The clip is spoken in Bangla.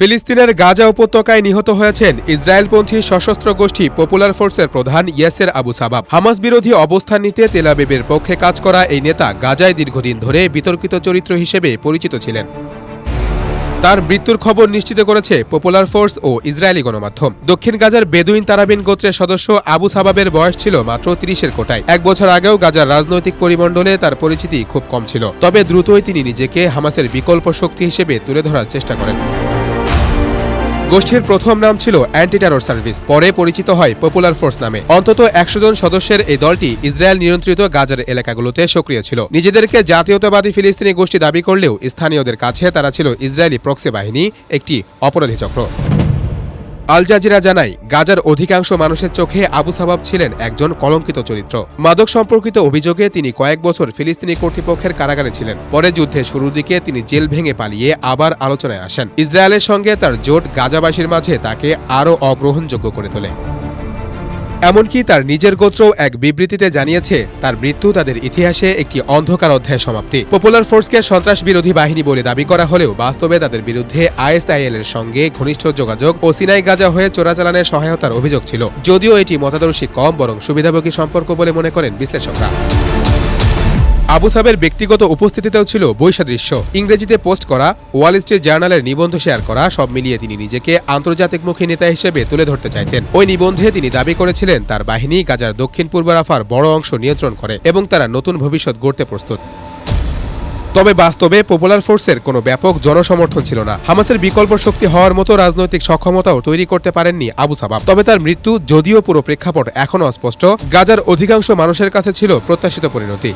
ফিলিস্তিনের গাজা উপত্যকায় নিহত হয়েছেন ইসরায়েলপন্থী সশস্ত্র গোষ্ঠী পপুলার ফোর্সের প্রধান ইয়াসের আবু সাবাব। হামাস বিরোধী অবস্থান নিতে তেলাবিবের পক্ষে কাজ করা এই নেতা গাজায় দীর্ঘদিন ধরে বিতর্কিত চরিত্র হিসেবে পরিচিত ছিলেন। তার মৃত্যুর খবর নিশ্চিত করেছে পপুলার ফোর্স ও ইসরায়েলি গণমাধ্যম। দক্ষিণ গাজার বেদুইন তারাবিন গোত্রের সদস্য আবু সাবাবের বয়স ছিল মাত্র তিরিশের কোটায়। এক বছর আগেও গাজার রাজনৈতিক পরিমণ্ডলে তার পরিচিতি খুব কম ছিল। তবে দ্রুতই তিনি নিজেকে হামাসের বিকল্প শক্তি হিসেবে তুলে ধরার চেষ্টা করেন। গোষ্ঠীর প্রথম নাম ছিল অ্যান্টি টেরর সার্ভিস, পরে পরিচিত হয় পপুলার ফোর্স নামে। অন্তত একশো জন সদস্যের এই দলটি ইসরায়েল নিয়ন্ত্রিত গাজার এলাকাগুলোতে সক্রিয় ছিল। নিজেদেরকে জাতীয়তাবাদী ফিলিস্তিনি গোষ্ঠী দাবি করলেও স্থানীয়দের কাছে তারা ছিল ইসরায়েলি প্রক্সি বাহিনী, একটি অপরাধী চক্র। আল জাজিরা জানায়, গাজার অধিকাংশ মানুষের চোখে আবু সাবাব ছিলেন একজন কলঙ্কিত চরিত্র। মাদক সম্পর্কিত অভিযোগে তিনি কয়েক বছর ফিলিস্তিনি কর্তৃপক্ষের কারাগারে ছিলেন। পরে যুদ্ধের শুরুর দিকে তিনি জেল ভেঙে পালিয়ে আবার আলোচনায় আসেন। ইসরায়েলের সঙ্গে তার জোট গাজাবাসীর মাঝে তাকে আরও অগ্রহণযোগ্য করে তোলে। এমনকি তার নিজের গোত্রও এক বিবৃতিতে জানিয়েছে, তার মৃত্যু তাদের ইতিহাসে একটি অন্ধকার অধ্যায় সমাপ্তি। পপুলার ফোর্সকে সন্ত্রাস বিরোধী বাহিনী বলে দাবি করা হলেও বাস্তবে তাদের বিরুদ্ধে আইএসআইএল এর সঙ্গে ঘনিষ্ঠ যোগাযোগ ও সিনাই গাজা হয়ে চোরাচালানের সহায়তার অভিযোগ ছিল। যদিও এটি মতাদর্শী কম, বরং সুবিধাভোগী সম্পর্ক বলে মনে করেন বিশ্লেষকরা। আবু সাবের ব্যক্তিগত উপস্থিতিতেও ছিল বৈসাদৃশ্য। ইংরেজিতে পোস্ট করা, ওয়াল স্ট্রিট জার্নালের নিবন্ধ শেয়ার করা, সব মিলিয়ে তিনি নিজেকে আন্তর্জাতিক মুখী নেতা হিসেবে তুলে ধরতে চাইতেন। ওই নিবন্ধে তিনি দাবি করেছিলেন, তার বাহিনী গাজার দক্ষিণ পূর্ব রাফার বড় অংশ নিয়ন্ত্রণ করে এবং তারা নতুন ভবিষ্যৎ গড়তে প্রস্তুত। তবে বাস্তবে পপুলার ফোর্সের কোনো ব্যাপক জনসমর্থন ছিল না। হামাসের বিকল্প শক্তি হওয়ার মতো রাজনৈতিক সক্ষমতাও তৈরি করতে পারেননি আবু সাবাব। তবে তার মৃত্যু যদিও পুরো প্রেক্ষাপট এখনও অস্পষ্ট, গাজার অধিকাংশ মানুষের কাছে ছিল প্রত্যাশিত পরিণতি।